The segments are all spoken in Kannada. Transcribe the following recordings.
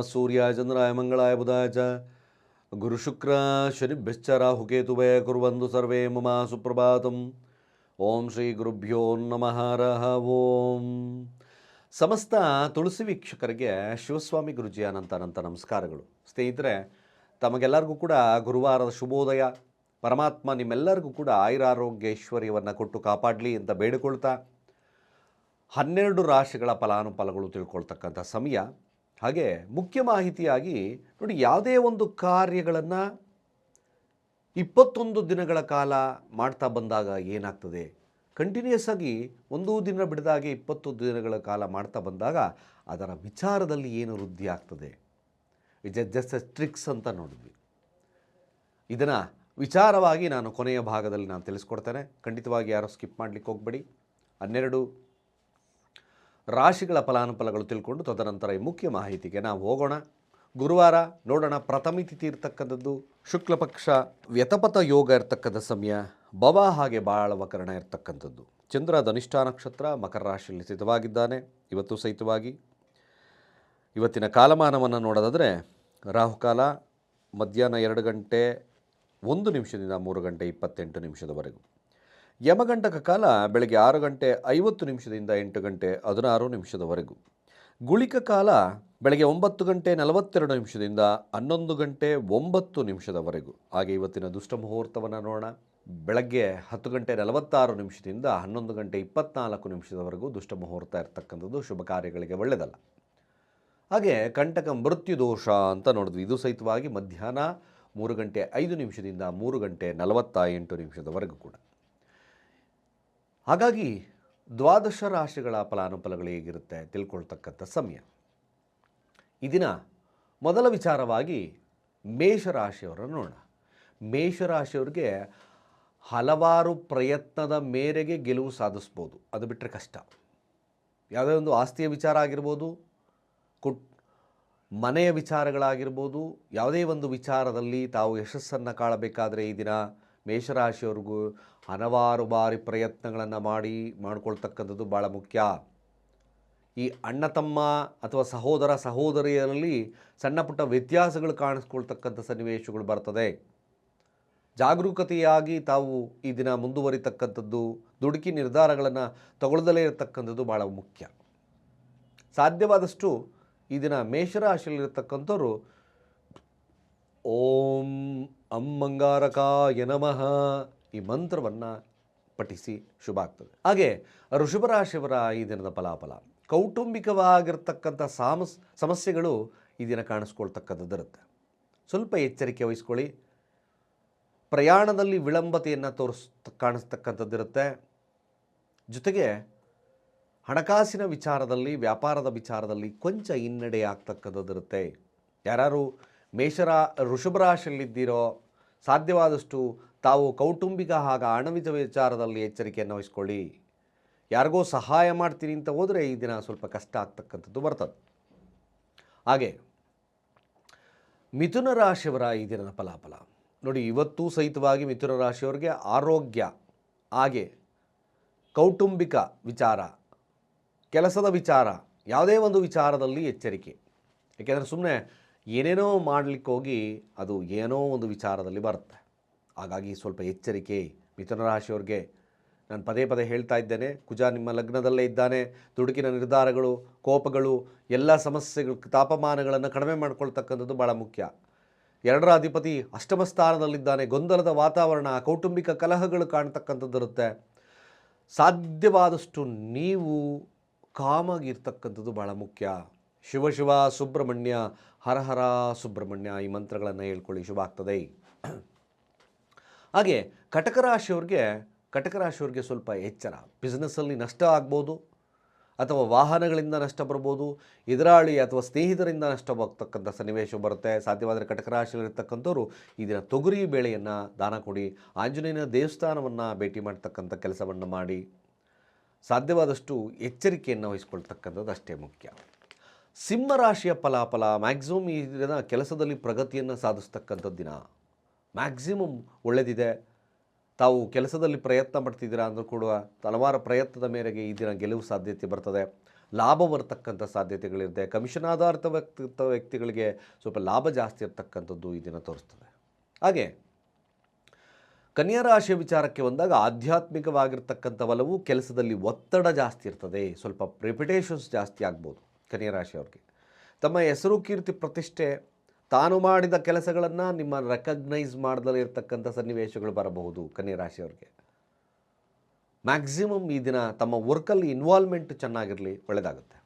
ಸೂರ್ಯಾಯ ಚಂದ್ರಾಯ ಮಂಗಳಾಯ ಬುಧಾಯ ಚ ಗುರುಶುಕ್ರ ಶನಿಭ್ಯಶ್ಚ ರಾಹುಕೇತುವೇ ಕುರ್ವಂದು ಸರ್ವೇ ಮಮ ಸುಪ್ರಭಾತಂ. ಓಂ ಶ್ರೀ ಗುರುಭ್ಯೋ ನಮಃ ರಹ ಓಂ. ಸಮಸ್ತ ತುಳಸಿ ವೀಕ್ಷಕರಿಗೆ ಶಿವಸ್ವಾಮಿ ಗುರುಜಿ ಅನಂತ ಅನಂತ ನಮಸ್ಕಾರಗಳು. ಸ್ನೇಹಿತರೆ, ತಮಗೆಲ್ಲರಿಗೂ ಕೂಡ ಗುರುವಾರದ ಶುಭೋದಯ. ಪರಮಾತ್ಮ ನಿಮ್ಮೆಲ್ಲರಿಗೂ ಕೂಡ ಆಯುರಾರೋಗ್ಯ ಐಶ್ವರ್ಯವನ್ನು ಕೊಟ್ಟು ಕಾಪಾಡಲಿ ಅಂತ ಬೇಡಿಕೊಳ್ತಾ, ಹನ್ನೆರಡು ರಾಶಿಗಳ ಫಲಾನುಫಲಗಳು ತಿಳ್ಕೊಳ್ತಕ್ಕಂಥ ಸಮಯ. ಹಾಗೆ ಮುಖ್ಯ ಮಾಹಿತಿಯಾಗಿ ನೋಡಿ ಯಾವುದೇ ಒಂದು ಕಾರ್ಯಗಳನ್ನು ಇಪ್ಪತ್ತೊಂದು ದಿನಗಳ ಕಾಲ ಮಾಡ್ತಾ ಬಂದಾಗ ಏನಾಗ್ತದೆ? ಕಂಟಿನ್ಯೂಸ್ ಆಗಿ ಒಂದು ದಿನ ಬಿಡದಾಗೆ ಇಪ್ಪತ್ತು ದಿನಗಳ ಕಾಲ ಮಾಡ್ತಾ ಬಂದಾಗ ಅದರ ವಿಚಾರದಲ್ಲಿ ಏನು ವೃದ್ಧಿ ಆಗ್ತದೆ? ಇಟ್ಸ್ ಜಸ್ಟ್ ಎ ಟ್ರಿಕ್ಸ್ ಅಂತ ನೋಡಿದ್ವಿ. ಇದನ್ನು ವಿಚಾರವಾಗಿ ನಾನು ಕೊನೆಯ ಭಾಗದಲ್ಲಿ ನಾನು ತಿಳಿಸ್ಕೊಡ್ತೇನೆ. ಖಂಡಿತವಾಗಿ ಯಾರೋ ಸ್ಕಿಪ್ ಮಾಡಲಿಕ್ಕೆ ಹೋಗಬೇಡಿ. ಹನ್ನೆರಡು ರಾಶಿಗಳ ಫಲಾನುಫಲಗಳು ತಿಳ್ಕೊಂಡು ತದನಂತರ ಈ ಮುಖ್ಯ ಮಾಹಿತಿಗೆ ನಾವು ಹೋಗೋಣ. ಗುರುವಾರ ನೋಡೋಣ ಪ್ರಥಮ ತಿಥಿ ಇರ್ತಕ್ಕಂಥದ್ದು ಶುಕ್ಲಪಕ್ಷ ವ್ಯತಪಥ ಯೋಗ ಇರ್ತಕ್ಕಂಥ ಸಮಯ, ಭವ ಹಾಗೆ ಬಾಳವಕರಣ ಇರ್ತಕ್ಕಂಥದ್ದು. ಚಂದ್ರ ಧನಿಷ್ಠ ನಕ್ಷತ್ರ ಮಕರ ರಾಶಿಯಲ್ಲಿ ಸ್ಥಿತವಾಗಿದ್ದಾನೆ. ಇವತ್ತು ಸಹಿತವಾಗಿ ಇವತ್ತಿನ ಕಾಲಮಾನವನ್ನು ನೋಡೋದಾದರೆ ರಾಹುಕಾಲ ಮಧ್ಯಾಹ್ನ ಎರಡು ಗಂಟೆ ಒಂದು ನಿಮಿಷದಿಂದ ಮೂರು ಗಂಟೆ ಇಪ್ಪತ್ತೆಂಟು ನಿಮಿಷದವರೆಗೂ. ಯಮಗಂಟಕ ಕಾಲ ಬೆಳಗ್ಗೆ ಆರು ಗಂಟೆ ಐವತ್ತು ನಿಮಿಷದಿಂದ ಎಂಟು ಗಂಟೆ ಹದಿನಾರು ನಿಮಿಷದವರೆಗೂ. ಗುಳಿಕ ಕಾಲ ಬೆಳಗ್ಗೆ ಒಂಬತ್ತು ಗಂಟೆ ನಲವತ್ತೆರಡು ನಿಮಿಷದಿಂದ ಹನ್ನೊಂದು ಗಂಟೆ ಒಂಬತ್ತು ನಿಮಿಷದವರೆಗೂ. ಹಾಗೆ ಇವತ್ತಿನ ದುಷ್ಟ ಮುಹೂರ್ತವನ್ನು ನೋಡೋಣ. ಬೆಳಗ್ಗೆ ಹತ್ತು ಗಂಟೆ ನಲವತ್ತಾರು ನಿಮಿಷದಿಂದ ಹನ್ನೊಂದು ಗಂಟೆ ಇಪ್ಪತ್ನಾಲ್ಕು ನಿಮಿಷದವರೆಗೂ ದುಷ್ಟ ಮುಹೂರ್ತ ಇರತಕ್ಕಂಥದ್ದು ಶುಭ ಕಾರ್ಯಗಳಿಗೆ ಒಳ್ಳೆಯದಲ್ಲ ಹಾಗೆ ಕಂಟಕ ಮೃತ್ಯು ದೋಷ ಅಂತ ನೋಡಿದ್ವಿ. ಇದು ಸಹಿತವಾಗಿ ಮಧ್ಯಾಹ್ನ ಮೂರು ಗಂಟೆ ಐದು ನಿಮಿಷದಿಂದ ಮೂರು ಗಂಟೆ ನಲವತ್ತ ಎಂಟು ನಿಮಿಷದವರೆಗೂ ಕೂಡ. ಹಾಗಾಗಿ ದ್ವಾದಶ ರಾಶಿಗಳ ಫಲಾನುಫಲಗಳು ಹೇಗಿರುತ್ತೆ ತಿಳ್ಕೊಳ್ತಕ್ಕಂಥ ಸಮಯ. ಈ ದಿನ ಮೊದಲ ವಿಚಾರವಾಗಿ ಮೇಷರಾಶಿಯವರನ್ನು ನೋಡೋಣ. ಮೇಷರಾಶಿಯವ್ರಿಗೆ ಹಲವಾರು ಪ್ರಯತ್ನದ ಮೇರೆಗೆ ಗೆಲುವು ಸಾಧಿಸ್ಬೋದು. ಅದು ಬಿಟ್ಟರೆ ಕಷ್ಟ. ಯಾವುದೇ ಒಂದು ಆಸ್ತಿಯ ವಿಚಾರ ಆಗಿರ್ಬೋದು, ಕುಟ್, ಮನೆಯ ವಿಚಾರಗಳಾಗಿರ್ಬೋದು, ಯಾವುದೇ ಒಂದು ವಿಚಾರದಲ್ಲಿ ತಾವು ಯಶಸ್ಸನ್ನು ಕಾಣಬೇಕಾದರೆ ಈ ದಿನ ಮೇಷರಾಶಿಯವ್ರಿಗೂ ಹಲವಾರು ಬಾರಿ ಪ್ರಯತ್ನಗಳನ್ನು ಮಾಡಿ, ಮಾಡಿಕೊಳ್ತಕ್ಕಂಥದ್ದು ಭಾಳ ಮುಖ್ಯ. ಈ ಅಣ್ಣ ತಮ್ಮ ಅಥವಾ ಸಹೋದರ ಸಹೋದರಿಯರಲ್ಲಿ ಸಣ್ಣ ಪುಟ್ಟ ವ್ಯತ್ಯಾಸಗಳು ಕಾಣಿಸ್ಕೊಳ್ತಕ್ಕಂಥ ಸನ್ನಿವೇಶಗಳು ಬರ್ತದೆ. ಜಾಗರೂಕತೆಯಾಗಿ ತಾವು ಈ ದಿನ ಮುಂದುವರಿತಕ್ಕಂಥದ್ದು, ದುಡುಕಿ ನಿರ್ಧಾರಗಳನ್ನು ತಗೊಳ್ಳದಲೇ ಇರತಕ್ಕಂಥದ್ದು ಭಾಳ ಮುಖ್ಯ. ಸಾಧ್ಯವಾದಷ್ಟು ಈ ದಿನ ಮೇಷರಾಶಿಯಲ್ಲಿರ್ತಕ್ಕಂಥವ್ರು ಓಂ ಅಮ್ಮಂಗಾರಕಾಯ ನಮಃ ಈ ಮಂತ್ರವನ್ನು ಪಠಿಸಿ ಶುಭ ಆಗ್ತದೆ. ಹಾಗೆ ಋಷಭರಾಶಿಯವರ ಈ ದಿನದ ಫಲಾಫಲ, ಕೌಟುಂಬಿಕವಾಗಿರ್ತಕ್ಕಂಥ ಸಾಮಸ್, ಸಮಸ್ಯೆಗಳು ಈ ದಿನ ಕಾಣಿಸ್ಕೊಳ್ತಕ್ಕಂಥದ್ದಿರುತ್ತೆ ಸ್ವಲ್ಪ ಎಚ್ಚರಿಕೆ ವಹಿಸ್ಕೊಳ್ಳಿ. ಪ್ರಯಾಣದಲ್ಲಿ ವಿಳಂಬತೆಯನ್ನು ತೋರಿಸ್ ಕಾಣಿಸ್ತಕ್ಕಂಥದ್ದಿರುತ್ತೆ ಜೊತೆಗೆ ಹಣಕಾಸಿನ ವಿಚಾರದಲ್ಲಿ, ವ್ಯಾಪಾರದ ವಿಚಾರದಲ್ಲಿ ಕೊಂಚ ಹಿನ್ನಡೆ ಆಗ್ತಕ್ಕಂಥದ್ದಿರುತ್ತೆ ಯಾರು ಮೇಷರ ಋಷಭರಾಶಿಯಲ್ಲಿದ್ದೀರೋ ಸಾಧ್ಯವಾದಷ್ಟು ತಾವು ಕೌಟುಂಬಿಕ ಹಾಗೂ ಅಣವಿಜ ವಿಚಾರದಲ್ಲಿ ಎಚ್ಚರಿಕೆಯನ್ನು ವಹಿಸ್ಕೊಳ್ಳಿ. ಯಾರಿಗೋ ಸಹಾಯ ಮಾಡ್ತೀನಿ ಅಂತ ಹೋದರೆ ಈ ದಿನ ಸ್ವಲ್ಪ ಕಷ್ಟ ಆಗ್ತಕ್ಕಂಥದ್ದು ಬರ್ತದೆ. ಹಾಗೆ, ಮಿಥುನ ರಾಶಿಯವರ ಈ ದಿನದ ಫಲಾಫಲ. ನೋಡಿ, ಇವತ್ತು ಸಹಿತವಾಗಿ ಮಿಥುನ ರಾಶಿಯವರಿಗೆ ಆರೋಗ್ಯ, ಹಾಗೆ ಕೌಟುಂಬಿಕ ವಿಚಾರ, ಕೆಲಸದ ವಿಚಾರ, ಯಾವುದೇ ಒಂದು ವಿಚಾರದಲ್ಲಿ ಎಚ್ಚರಿಕೆ. ಏಕೆಂದರೆ ಸುಮ್ಮನೆ ಏನೇನೋ ಮಾಡಲಿಕ್ಕೆ ಹೋಗಿ ಅದು ಏನೋ ಒಂದು ವಿಚಾರದಲ್ಲಿ ಬರುತ್ತೆ. ಹಾಗಾಗಿ ಸ್ವಲ್ಪ ಎಚ್ಚರಿಕೆ ಮಿಥುನ ರಾಶಿಯವ್ರಿಗೆ. ನಾನು ಪದೇ ಪದೇ ಹೇಳ್ತಾ ಇದ್ದೇನೆ, ಕುಜ ನಿಮ್ಮ ಲಗ್ನದಲ್ಲೇ ಇದ್ದಾನೆ, ದುಡುಕಿನ ನಿರ್ಧಾರಗಳು, ಕೋಪಗಳು, ಎಲ್ಲ ಸಮಸ್ಯೆಗಳು, ತಾಪಮಾನಗಳನ್ನು ಕಡಿಮೆ ಮಾಡ್ಕೊಳ್ತಕ್ಕಂಥದ್ದು ಭಾಳ ಮುಖ್ಯ. ಎರಡರ ಅಧಿಪತಿ ಅಷ್ಟಮ ಸ್ಥಾನದಲ್ಲಿದ್ದಾನೆ, ಗೊಂದಲದ ವಾತಾವರಣ, ಕೌಟುಂಬಿಕ ಕಲಹಗಳು ಕಾಣ್ತಕ್ಕಂಥದ್ದು ಸಾಧ್ಯವಾದಷ್ಟು ನೀವು ಕಾಮಾಗಿರ್ತಕ್ಕಂಥದ್ದು ಭಾಳ ಮುಖ್ಯ. ಶಿವ ಶಿವ ಸುಬ್ರಹ್ಮಣ್ಯ, ಹರ ಹರ ಸುಬ್ರಹ್ಮಣ್ಯ ಈ ಮಂತ್ರಗಳನ್ನು ಹೇಳ್ಕೊಳ್ಳಿ, ಶುಭ ಆಗ್ತದೆ. ಹಾಗೆ ಕಟಕ ರಾಶಿಯವ್ರಿಗೆ ಕಟಕ ರಾಶಿಯವ್ರಿಗೆ ಸ್ವಲ್ಪ ಎಚ್ಚರ. ಬಿಸ್ನೆಸ್ಸಲ್ಲಿ ನಷ್ಟ ಆಗ್ಬೋದು, ಅಥವಾ ವಾಹನಗಳಿಂದ ನಷ್ಟ ಬರ್ಬೋದು, ಎದುರಾಳಿ ಅಥವಾ ಸ್ನೇಹಿತರಿಂದ ನಷ್ಟವಾಗ್ತಕ್ಕಂಥ ಸನ್ನಿವೇಶ ಬರುತ್ತೆ. ಸಾಧ್ಯವಾದರೆ ಕಟಕ ರಾಶಿಯಲ್ಲಿರ್ತಕ್ಕಂಥವ್ರು ಈ ತೊಗರಿ ಬೇಳೆಯನ್ನು ದಾನ ಕೊಡಿ, ಆಂಜನೇಯನ ದೇವಸ್ಥಾನವನ್ನು ಭೇಟಿ ಮಾಡ್ತಕ್ಕಂಥ ಕೆಲಸವನ್ನು ಮಾಡಿ. ಸಾಧ್ಯವಾದಷ್ಟು ಎಚ್ಚರಿಕೆಯನ್ನು ವಹಿಸ್ಕೊಳ್ತಕ್ಕಂಥದ್ದು ಅಷ್ಟೇ ಮುಖ್ಯ. ಸಿಂಹರಾಶಿಯ ಫಲಾಫಲ ಮ್ಯಾಕ್ಸಿಮಮ್ ಈ ದಿನ ಕೆಲಸದಲ್ಲಿ ಪ್ರಗತಿಯನ್ನು ಸಾಧಿಸ್ತಕ್ಕಂಥ ದಿನ. ಮ್ಯಾಕ್ಸಿಮಮ್ ಒಳ್ಳೆಯದಿದೆ ತಾವು ಕೆಲಸದಲ್ಲಿ ಪ್ರಯತ್ನ ಪಡ್ತಿದ್ದೀರಾ ಅಂದರೂ ಕೂಡ ಹಲವಾರು ಪ್ರಯತ್ನದ ಮೇರೆಗೆ ಈ ದಿನ ಗೆಲುವು ಸಾಧ್ಯತೆ ಬರ್ತದೆ. ಲಾಭ ಬರ್ತಕ್ಕಂಥ ಸಾಧ್ಯತೆಗಳಿರುತ್ತೆ. ಕಮಿಷನ್ ಆಧಾರಿತ ವ್ಯಕ್ತಿ, ವ್ಯಕ್ತಿಗಳಿಗೆ ಸ್ವಲ್ಪ ಲಾಭ ಜಾಸ್ತಿ ಇರ್ತಕ್ಕಂಥದ್ದು ಈ ದಿನ ತೋರಿಸ್ತದೆ. ಹಾಗೆ, ಕನ್ಯಾ ರಾಶಿಯ ವಿಚಾರಕ್ಕೆ ಬಂದಾಗ ಆಧ್ಯಾತ್ಮಿಕವಾಗಿರ್ತಕ್ಕಂಥ ಒಲವು ಕೆಲಸದಲ್ಲಿ ಒತ್ತಡ ಜಾಸ್ತಿ ಇರ್ತದೆ. ಸ್ವಲ್ಪ ರೆಪ್ಯುಟೇಷನ್ಸ್ ಜಾಸ್ತಿ ಆಗ್ಬೋದು. ಕನ್ಯಾ ರಾಶಿಯವ್ರಿಗೆ ತಮ್ಮ ಹೆಸರು, ಕೀರ್ತಿ, ಪ್ರತಿಷ್ಠೆ, ತಾನು ಮಾಡಿದ ಕೆಲಸಗಳನ್ನು ನಿಮ್ಮ ರೆಕಗ್ನೈಸ್ ಮಾಡದಲ್ಲೇ ಇರತಕ್ಕಂಥ ಸನ್ನಿವೇಶಗಳು ಬರಬಹುದು ಕನ್ಯಾ ರಾಶಿಯವ್ರಿಗೆ ಮ್ಯಾಕ್ಸಿಮಮ್ ಈ ದಿನ ತಮ್ಮ ವರ್ಕಲ್ಲಿ ಇನ್ವಾಲ್ವ್ಮೆಂಟ್ ಚೆನ್ನಾಗಿರಲಿ ಒಳ್ಳೆಯದಾಗುತ್ತೆ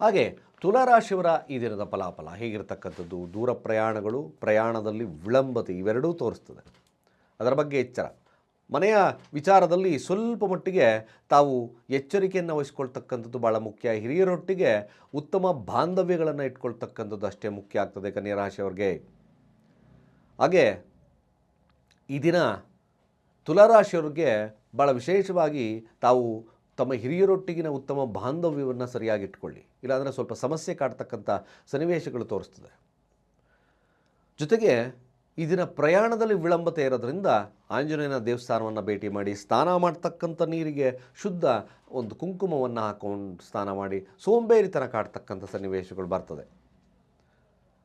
ಹಾಗೆ ತುಲಾರಾಶಿಯವರ ಈ ದಿನದ ಫಲಾಫಲ ಹೇಗಿರತಕ್ಕಂಥದ್ದು? ದೂರ ಪ್ರಯಾಣಗಳು, ಪ್ರಯಾಣದಲ್ಲಿ ವಿಳಂಬತೆ ಇವೆರಡೂ ತೋರಿಸ್ತದೆ. ಅದರ ಬಗ್ಗೆ ಎಚ್ಚರ. ಮನೆಯ ವಿಚಾರದಲ್ಲಿ ಸ್ವಲ್ಪ ಮಟ್ಟಿಗೆ ತಾವು ಎಚ್ಚರಿಕೆಯನ್ನು ವಹಿಸ್ಕೊಳ್ತಕ್ಕಂಥದ್ದು ಭಾಳ ಮುಖ್ಯ. ಹಿರಿಯರೊಟ್ಟಿಗೆ ಉತ್ತಮ ಬಾಂಧವ್ಯಗಳನ್ನು ಇಟ್ಕೊಳ್ತಕ್ಕಂಥದ್ದು ಅಷ್ಟೇ ಮುಖ್ಯ ಆಗ್ತದೆ ಕನ್ಯಾ ರಾಶಿಯವ್ರಿಗೆ ಹಾಗೆ ಈ ದಿನ ತುಲಾರಾಶಿಯವ್ರಿಗೆ ಭಾಳ ವಿಶೇಷವಾಗಿ ತಾವು ತಮ್ಮ ಹಿರಿಯರೊಟ್ಟಿಗಿನ ಉತ್ತಮ ಬಾಂಧವ್ಯವನ್ನು ಸರಿಯಾಗಿ ಇಟ್ಕೊಳ್ಳಿ. ಇಲ್ಲಾಂದರೆ ಸ್ವಲ್ಪ ಸಮಸ್ಯೆ ಕಾಡ್ತಕ್ಕಂಥ ಸನ್ನಿವೇಶಗಳು ತೋರಿಸ್ತದೆ. ಜೊತೆಗೆ ಈ ದಿನ ಪ್ರಯಾಣದಲ್ಲಿ ವಿಳಂಬತೆ ಇರೋದ್ರಿಂದ ಆಂಜನೇಯನ ದೇವಸ್ಥಾನವನ್ನು ಭೇಟಿ ಮಾಡಿ ಸ್ನಾನ ಮಾಡ್ತಕ್ಕಂಥ ನೀರಿಗೆ ಶುದ್ಧ ಒಂದು ಕುಂಕುಮವನ್ನು ಹಾಕೊಂಡು ಸ್ನಾನ ಮಾಡಿ ಸೋಂಬೇರಿತನ ಕಾಡ್ತಕ್ಕಂಥ ಸನ್ನಿವೇಶಗಳು ಬರ್ತದೆ.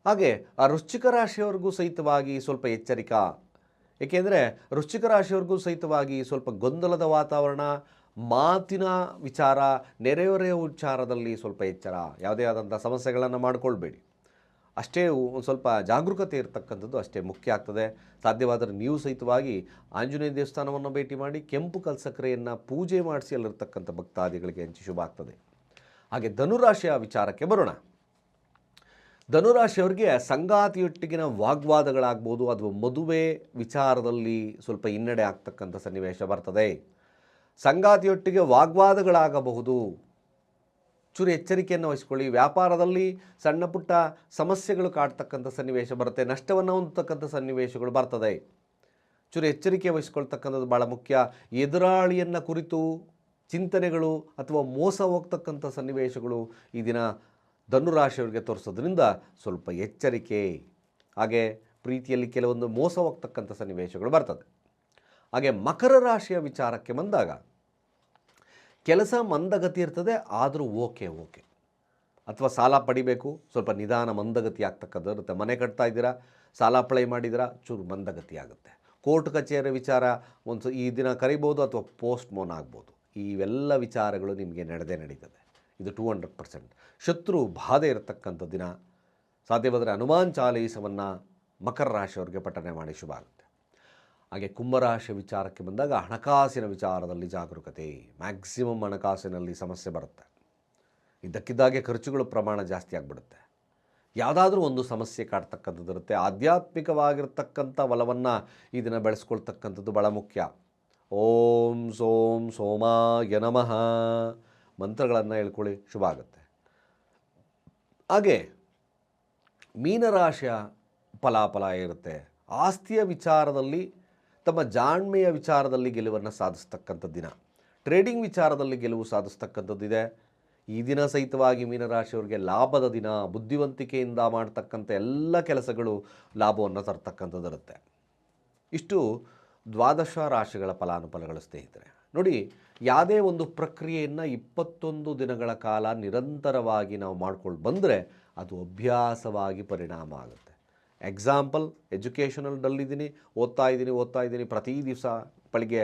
ಹಾಗೆ ಆ ವೃಶ್ಚಿಕ ರಾಶಿಯವರೆಗೂ ಸಹಿತವಾಗಿ ಸ್ವಲ್ಪ ಎಚ್ಚರಿಕಾ? ಏಕೆಂದರೆ ವೃಶ್ಚಿಕ ರಾಶಿಯವರೆಗೂ ಸಹಿತವಾಗಿ ಸ್ವಲ್ಪ ಗೊಂದಲದ ವಾತಾವರಣ, ಮಾತಿನ ವಿಚಾರ, ನೆರೆಹೊರೆಯ ವಿಚಾರದಲ್ಲಿ ಸ್ವಲ್ಪ ಎಚ್ಚರ. ಯಾವುದೇ ಆದಂಥ ಸಮಸ್ಯೆಗಳನ್ನು ಮಾಡಿಕೊಳ್ಬೇಡಿ. ಅಷ್ಟೇ ಒಂದು ಸ್ವಲ್ಪ ಜಾಗರೂಕತೆ ಇರತಕ್ಕಂಥದ್ದು ಅಷ್ಟೇ ಮುಖ್ಯ ಆಗ್ತದೆ. ಸಾಧ್ಯವಾದರೆ ನೀವು ಸಹಿತವಾಗಿ ಆಂಜನೇಯ ದೇವಸ್ಥಾನವನ್ನು ಭೇಟಿ ಮಾಡಿ ಕೆಂಪು ಕಲ್ಸಕ್ರೆಯನ್ನು ಪೂಜೆ ಮಾಡಿಸಿ ಅಲ್ಲಿರ್ತಕ್ಕಂಥ ಭಕ್ತಾದಿಗಳಿಗೆ ಹಂಚಿ ಶುಭ ಆಗ್ತದೆ. ಹಾಗೆ ಧನುರಾಶಿಯ ವಿಚಾರಕ್ಕೆ ಬರೋಣ. ಧನುರಾಶಿಯವರಿಗೆ ಸಂಗಾತಿಯೊಟ್ಟಿಗಿನ ವಾಗ್ವಾದಗಳಾಗ್ಬೋದು ಅಥವಾ ಮದುವೆ ವಿಚಾರದಲ್ಲಿ ಸ್ವಲ್ಪ ಹಿನ್ನಡೆ ಆಗ್ತಕ್ಕಂಥ ಸನ್ನಿವೇಶ ಬರ್ತದೆ. ಸಂಗಾತಿಯೊಟ್ಟಿಗೆ ವಾಗ್ವಾದಗಳಾಗಬಹುದು. ಚೂರು ಎಚ್ಚರಿಕೆಯನ್ನು ವಹಿಸ್ಕೊಳ್ಳಿ. ವ್ಯಾಪಾರದಲ್ಲಿ ಸಣ್ಣ ಪುಟ್ಟ ಸಮಸ್ಯೆಗಳು ಕಾಡ್ತಕ್ಕಂಥ ಸನ್ನಿವೇಶ ಬರುತ್ತೆ. ನಷ್ಟವನ್ನು ಹೊಂದತಕ್ಕಂಥ ಸನ್ನಿವೇಶಗಳು ಬರ್ತದೆ. ಚೂರು ಎಚ್ಚರಿಕೆ ವಹಿಸ್ಕೊಳ್ತಕ್ಕಂಥದ್ದು ಭಾಳ ಮುಖ್ಯ. ಎದುರಾಳಿಯನ್ನು ಕುರಿತು ಚಿಂತನೆಗಳು ಅಥವಾ ಮೋಸ ಹೋಗ್ತಕ್ಕಂಥ ಸನ್ನಿವೇಶಗಳು ಈ ದಿನ ಧನುರಾಶಿಯವರಿಗೆ ತೋರಿಸೋದ್ರಿಂದ ಸ್ವಲ್ಪ ಎಚ್ಚರಿಕೆ, ಹಾಗೆ ಪ್ರೀತಿಯಲ್ಲಿ ಕೆಲವೊಂದು ಮೋಸ ಹೋಗ್ತಕ್ಕಂಥ ಸನ್ನಿವೇಶಗಳು ಬರ್ತದೆ. ಹಾಗೆ ಮಕರ ರಾಶಿಯ ವಿಚಾರಕ್ಕೆ ಬಂದಾಗ ಕೆಲಸ ಮಂದಗತಿ ಇರ್ತದೆ, ಆದರೂ ಓಕೆ ಓಕೆ. ಅಥವಾ ಸಾಲ ಪಡಿಬೇಕು, ಸ್ವಲ್ಪ ನಿಧಾನ ಮಂದಗತಿ ಆಗ್ತಕ್ಕದ್ದು ಇರುತ್ತೆ. ಮನೆ ಕಟ್ತಾ ಇದ್ದೀರಾ, ಸಾಲ ಅಪ್ಲೈ ಮಾಡಿದಿರಾ ಚೂರು ಮಂದಗತಿ ಆಗುತ್ತೆ. ಕೋರ್ಟ್ ಕಚೇರಿ ವಿಚಾರ, ಒಂದು ಈ ದಿನ ಕರಿಬೋದು ಅಥವಾ ಪೋಸ್ಟ್ ಮೋನ್ ಆಗ್ಬೋದು. ಇವೆಲ್ಲ ವಿಚಾರಗಳು ನಿಮಗೆ ನಡೆದೇ ನಡೀತದೆ. ಇದು ಟೂ ಹಂಡ್ರೆಡ್ ಪರ್ಸೆಂಟ್. ಶತ್ರು ಬಾಧೆ ಇರತಕ್ಕಂಥ ದಿನ. ಸಾಧ್ಯವಾದರೆ ಹನುಮಾನ್ ಚಾಲೀಸವನ್ನು ಮಕರ ರಾಶಿಯವ್ರಿಗೆ ಪಠನೆ ಮಾಡಿ ಶುಭ ಆಗುತ್ತೆ. ಹಾಗೆ ಕುಂಭರಾಶಿ ವಿಚಾರಕ್ಕೆ ಬಂದಾಗ ಹಣಕಾಸಿನ ವಿಚಾರದಲ್ಲಿ ಜಾಗರೂಕತೆ ಮ್ಯಾಕ್ಸಿಮಮ್ ಹಣಕಾಸಿನಲ್ಲಿ ಸಮಸ್ಯೆ ಬರುತ್ತೆ. ಇದ್ದಕ್ಕಿದ್ದಾಗೆ ಖರ್ಚುಗಳ ಪ್ರಮಾಣ ಜಾಸ್ತಿ ಆಗಿಬಿಡುತ್ತೆ. ಯಾವುದಾದ್ರೂ ಒಂದು ಸಮಸ್ಯೆ ಕಾಡ್ತಕ್ಕಂಥದ್ದು ಇರುತ್ತೆ. ಆಧ್ಯಾತ್ಮಿಕವಾಗಿರ್ತಕ್ಕಂಥ ಒಲವನ್ನು ಈ ದಿನ ಬೆಳೆಸ್ಕೊಳ್ತಕ್ಕಂಥದ್ದು ಬಹಳ ಮುಖ್ಯ. ಓಂ ಸೋಂ ಸೋಮಾಯ ನಮಃ. ಮಂತ್ರಗಳನ್ನು ಹೇಳ್ಕೊಳ್ಳಿ, ಶುಭ ಆಗುತ್ತೆ. ಹಾಗೆ ಮೀನರಾಶಿಯ ಫಲಾಫಲ ಇರುತ್ತೆ ಆಸ್ತಿಯ ವಿಚಾರದಲ್ಲಿ ತಮ್ಮ ಜಾಣ್ಮೆಯ ವಿಚಾರದಲ್ಲಿ ಗೆಲುವನ್ನು ಸಾಧಿಸ್ತಕ್ಕಂಥ ದಿನ. ಟ್ರೇಡಿಂಗ್ ವಿಚಾರದಲ್ಲಿ ಗೆಲುವು ಸಾಧಿಸ್ತಕ್ಕಂಥದ್ದಿದೆ ಈ ದಿನ ಸಹಿತವಾಗಿ ಮೀನರಾಶಿಯವರಿಗೆ ಲಾಭದ ದಿನ, ಬುದ್ಧಿವಂತಿಕೆಯಿಂದ ಮಾಡ್ತಕ್ಕಂಥ ಎಲ್ಲ ಕೆಲಸಗಳು ಲಾಭವನ್ನು ತರ್ತಕ್ಕಂಥದ್ದಿರುತ್ತೆ. ಇಷ್ಟು ದ್ವಾದಶ ರಾಶಿಗಳ ಫಲಾನುಫಲಗಳು ಸ್ನೇಹಿತರೆ. ನೋಡಿ, ಯಾವುದೇ ಒಂದು ಪ್ರಕ್ರಿಯೆಯನ್ನು ಇಪ್ಪತ್ತೊಂದು ದಿನಗಳ ಕಾಲ ನಿರಂತರವಾಗಿ ನಾವು ಮಾಡ್ಕೊಂಡು ಬಂದರೆ ಅದು ಅಭ್ಯಾಸವಾಗಿ ಪರಿಣಾಮ ಆಗುತ್ತೆ. ಎಕ್ಸಾಂಪಲ್ ಎಜುಕೇಷನಲ್ ಡಲ್ಲಿದ್ದೀನಿ ಓದ್ತಾ ಇದ್ದೀನಿ ಓದ್ತಾ ಇದ್ದೀನಿ, ಪ್ರತಿ ದಿವಸ ಬೆಳಿಗ್ಗೆ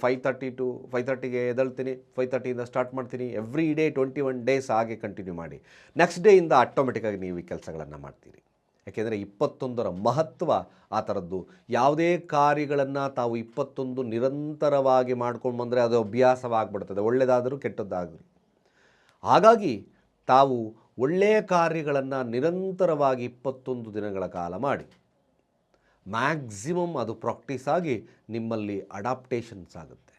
ಫೈವ್ ತರ್ಟಿ ಟು ಫೈವ್ ತರ್ಟಿಗೆ ಎದಳ್ತೀನಿ ಫೈವ್ ತರ್ಟಿಯಿಂದ ಸ್ಟಾರ್ಟ್ ಮಾಡ್ತೀನಿ every day twenty one days ಹಾಗೆ ಕಂಟಿನ್ಯೂ ಮಾಡಿ. ನೆಕ್ಸ್ಟ್ ಡೇಯಿಂದ ಆಟೋಮೆಟಿಕ್ಕಾಗಿ ನೀವು ಈ ಕೆಲಸಗಳನ್ನು ಮಾಡ್ತೀರಿ. ಯಾಕೆಂದರೆ ಇಪ್ಪತ್ತೊಂದರ ಮಹತ್ವ ಆ ಥರದ್ದು ಯಾವುದೇ ಕಾರ್ಯಗಳನ್ನು ತಾವು ಇಪ್ಪತ್ತೊಂದು ನಿರಂತರವಾಗಿ ಮಾಡ್ಕೊಂಡು ಬಂದರೆ ಅದು ಅಭ್ಯಾಸವಾಗಿಬಿಡ್ತದೆ ಒಳ್ಳೆಯದಾದರೂ ಕೆಟ್ಟದ್ದಾಗಲಿ. ಹಾಗಾಗಿ ತಾವು ಒಳ್ಳೆಯ ಕಾರ್ಯಗಳನ್ನು ನಿರಂತರವಾಗಿ ಇಪ್ಪತ್ತೊಂದು ದಿನಗಳ ಕಾಲ ಮಾಡಿ. ಮ್ಯಾಕ್ಸಿಮಮ್ ಅದು ಪ್ರಾಕ್ಟೀಸ್ ಆಗಿ ನಿಮ್ಮಲ್ಲಿ ಅಡಾಪ್ಟೇಷನ್ಸ್ ಆಗುತ್ತೆ.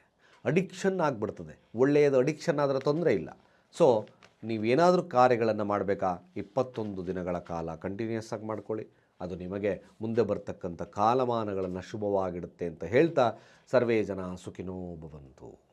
ಅಡಿಕ್ಷನ್ ಆಗಿಬಿಡ್ತದೆ. ಒಳ್ಳೆಯದು ಅಡಿಕ್ಷನ್ ಆದರೆ ತೊಂದರೆ ಇಲ್ಲ. ಸೊ ನೀವೇನಾದರೂ ಕಾರ್ಯಗಳನ್ನು ಮಾಡಬೇಕಾ? ಇಪ್ಪತ್ತೊಂದು ದಿನಗಳ ಕಾಲ ಕಂಟಿನ್ಯೂಸ್ ಆಗಿ ಮಾಡ್ಕೊಳ್ಳಿ. ಅದು ನಿಮಗೆ ಮುಂದೆ ಬರ್ತಕ್ಕಂಥ ಕಾಲಮಾನಗಳನ್ನು ಶುಭವಾಗಿಡುತ್ತೆ ಅಂತ ಹೇಳ್ತಾ ಸರ್ವೇ ಜನ ಸುಖಿನೋ ಭವಂತು